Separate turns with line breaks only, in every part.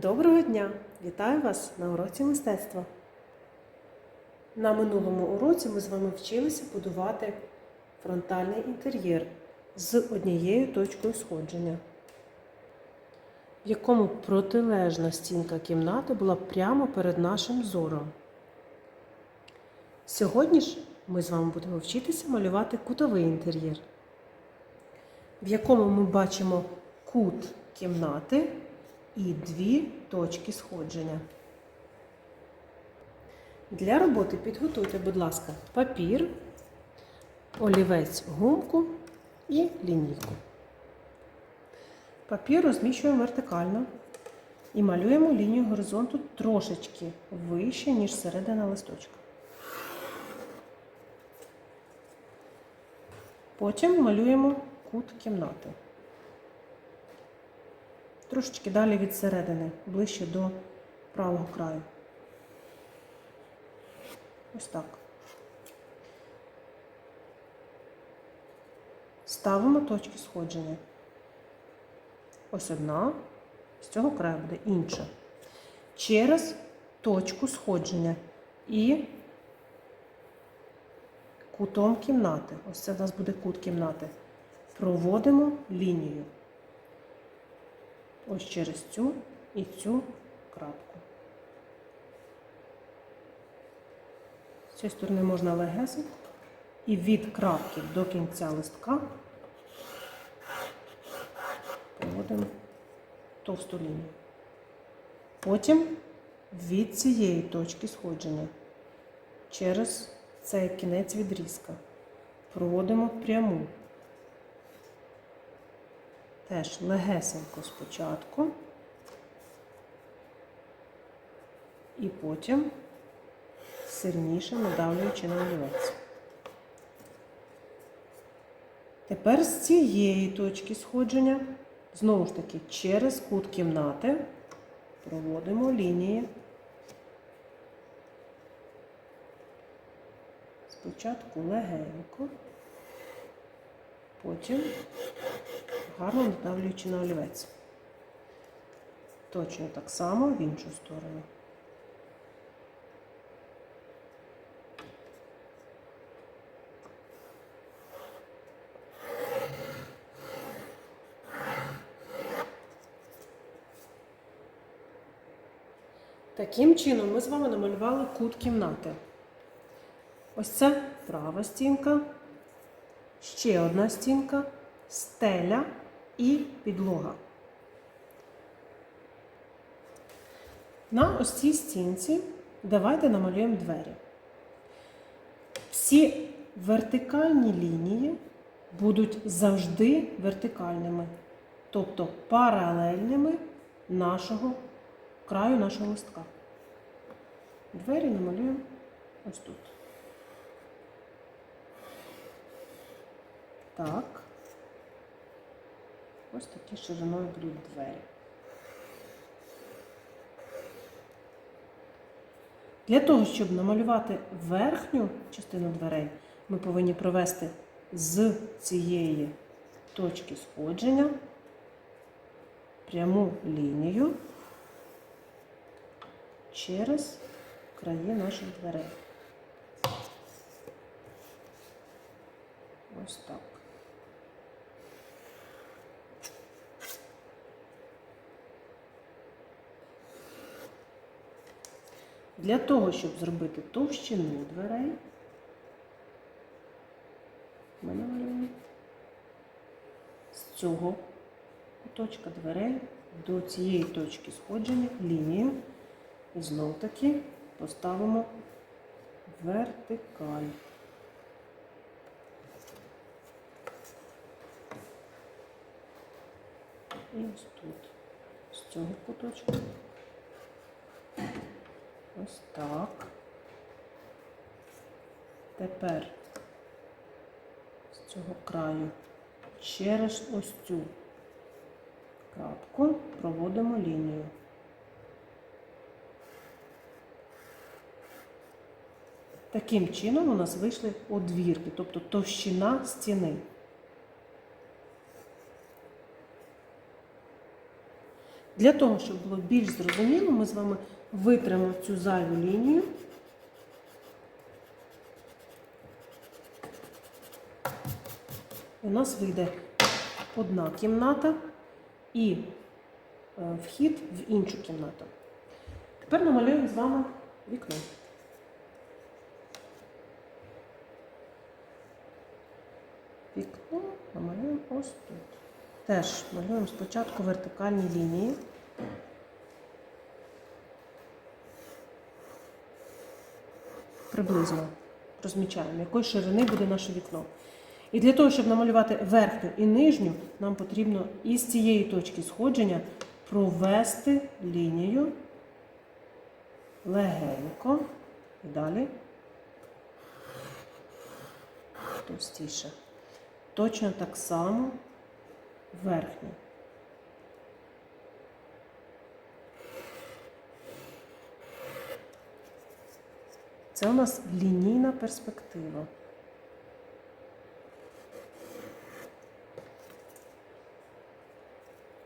Доброго дня! Вітаю вас на уроці мистецтва. На минулому уроці ми з вами вчилися будувати фронтальний інтер'єр з однією точкою сходження, в якому протилежна стінка кімнати була прямо перед нашим зором. Сьогодні ж ми з вами будемо вчитися малювати кутовий інтер'єр, в якому ми бачимо кут кімнати і дві точки сходження. Для роботи підготуйте, будь ласка, папір, олівець, гумку і лінійку. Папір розміщуємо вертикально і малюємо лінію горизонту трошечки вище, ніж середина листочка. Потім малюємо кут кімнати. Трошечки далі від середини, ближче до правого краю. Ось так. Ставимо точки сходження. Ось одна, з цього краю буде інша. Через точку сходження і кутом кімнати. Ось це в нас буде кут кімнати. Проводимо лінію. Ось через цю і цю крапку. З цієї сторони можна легесенько. І від крапки до кінця листка проводимо товсту лінію. Потім від цієї точки сходження через цей кінець відрізка проводимо пряму. Теж легесенько спочатку і потім сильніше надавлюючи на олівець. Тепер з цієї точки сходження, знову ж таки, через кут кімнати проводимо лінії. Спочатку легенько, потім гарно надавлюючи на олівець. Точно так само в іншу сторону. Таким чином ми з вами намалювали кут кімнати. Ось це права стінка, ще одна стінка, стеля і підлога. На ось цій стінці давайте намалюємо двері. Всі вертикальні лінії будуть завжди вертикальними, тобто паралельними нашого краю нашого листка. Двері намалюємо ось тут. Так. Ось такі шириною будуть двері. Для того, щоб намалювати верхню частину дверей, ми повинні провести з цієї точки сходження пряму лінію через краї наших дверей. Ось так. Для того, щоб зробити товщину дверей, ми намалюємо з цього куточка дверей до цієї точки сходження лінію і знов таки поставимо вертикаль. І ось тут, з цього куточка. Ось так. Тепер з цього краю через ось цю крапку проводимо лінію. Таким чином у нас вийшли одвірки, тобто товщина стіни. Для того, щоб було більш зрозуміло, ми з вами витримо цю зайву лінію. У нас вийде одна кімната і е, вхід в іншу кімнату. Тепер намалюємо з вами вікно. Вікно намалюємо ось тут. Теж малюємо спочатку вертикальні лінії. Приблизно розмічаємо, якої ширини буде наше вікно. І для того, щоб намалювати верхню і нижню, нам потрібно із цієї точки сходження провести лінію легенько і далі товстіше. Точно так само верхню. Це у нас лінійна перспектива.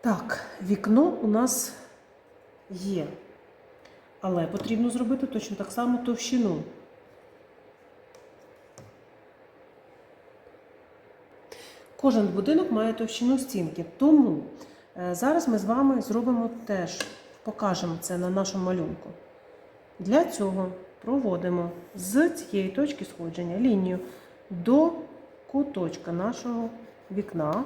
Так, вікно у нас є, але потрібно зробити точно так само товщину. Кожен будинок має товщину стінки, тому е, зараз ми з вами зробимо теж, покажемо це на нашому малюнку. Для цього проводимо з цієї точки сходження лінію до куточка нашого вікна.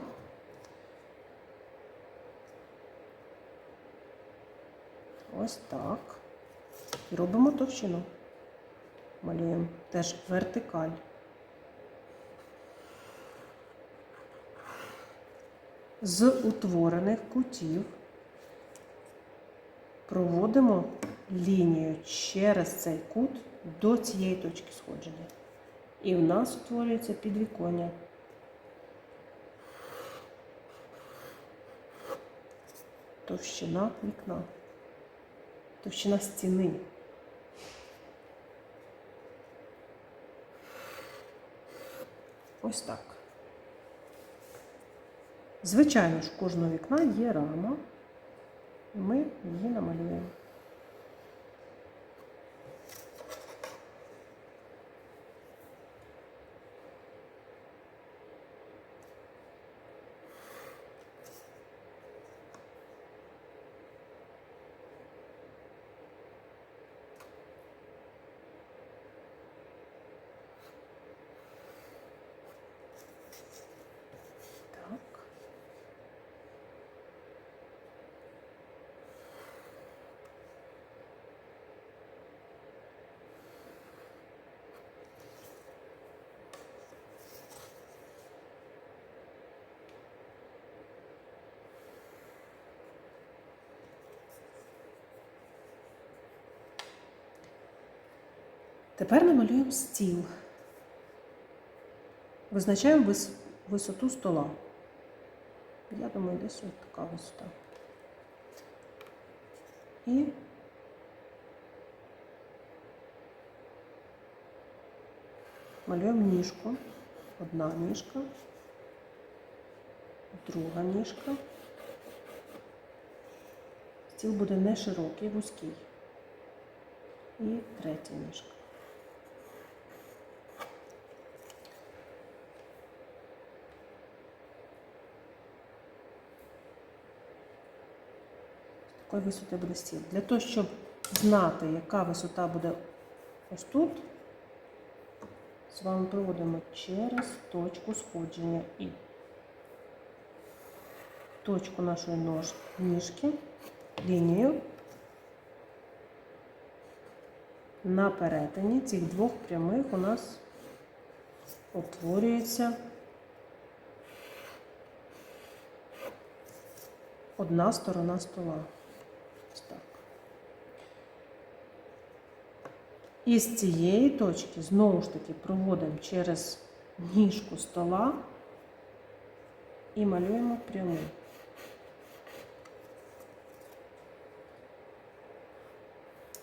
Ось так. І робимо товщину. Малюємо теж вертикаль. З утворених кутів проводимо лінію через цей кут до цієї точки сходження. І в нас утворюється підвіконня. Товщина вікна. Товщина стіни. Ось так. Звичайно ж, кожного вікна є рама, і ми її намалюємо. Так. Тепер намалюємо стіл. Визначаємо вис- висоту стола. Я думаю, десь ось така висота. І малюємо ніжку. Одна ніжка, друга ніжка. Стіл буде не широкий, вузький. І третя ніжка. Якої висоти буде стіл. Для того, щоб знати, яка висота буде ось тут, з вами проводимо через точку сходження і точку нашої нож, ніжки, лінію на перетині цих двох прямих у нас утворюється одна сторона стола. Ось так. І з цієї точки знову ж таки проводимо через ніжку стола і малюємо пряму.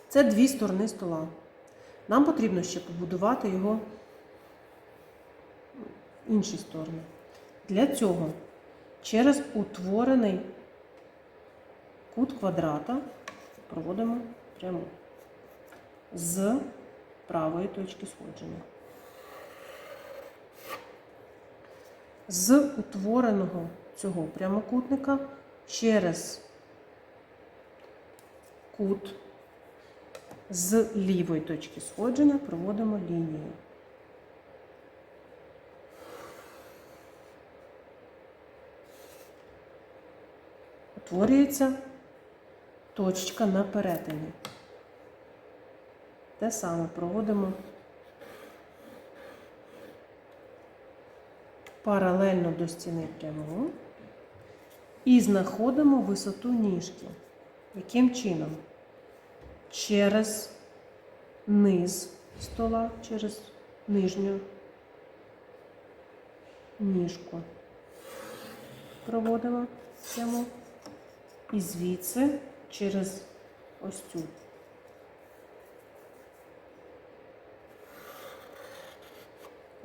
Це дві сторони стола. Нам потрібно ще побудувати його інші сторони. Для цього через утворений кут квадрата проводимо пряму з правої точки сходження. З утвореного цього прямокутника через кут з лівої точки сходження проводимо лінію. Утворюється точка на перетині. Те саме проводимо паралельно до стіни пряму і знаходимо висоту ніжки. Яким чином? Через низ стола, через нижню ніжку. Проводимо пряму. І звідси через ось цю.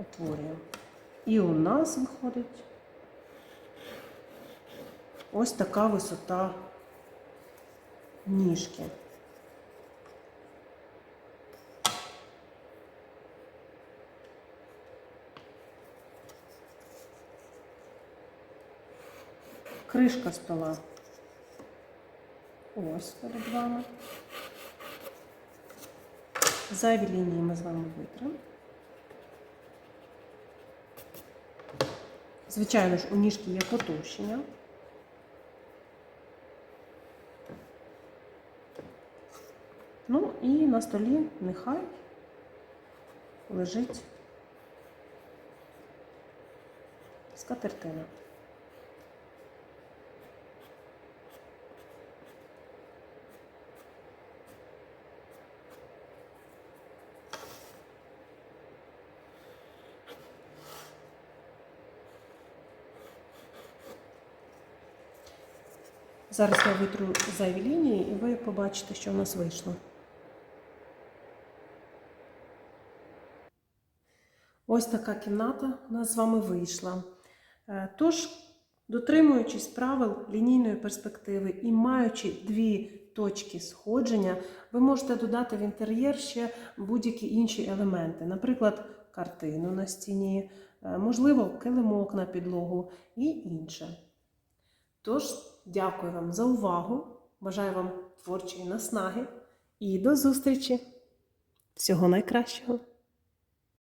Утворюємо. І у нас виходить ось така висота ніжки. Кришка стола. Ось перед вами. Зайві лінії ми з вами витримо. Звичайно ж, у ніжки є потовщення. Ну і на столі нехай лежить скатертина. Зараз я витру зайві лінії і ви побачите, що в нас вийшло. Ось така кімната у нас з вами вийшла. Е, Тож, дотримуючись правил лінійної перспективи і маючи дві точки сходження, ви можете додати в інтер'єр ще будь-які інші елементи, наприклад, картину на стіні, е, можливо, килимок на підлогу і інше. Тож, дякую вам за увагу. Бажаю вам творчої наснаги і до зустрічі! Всього найкращого!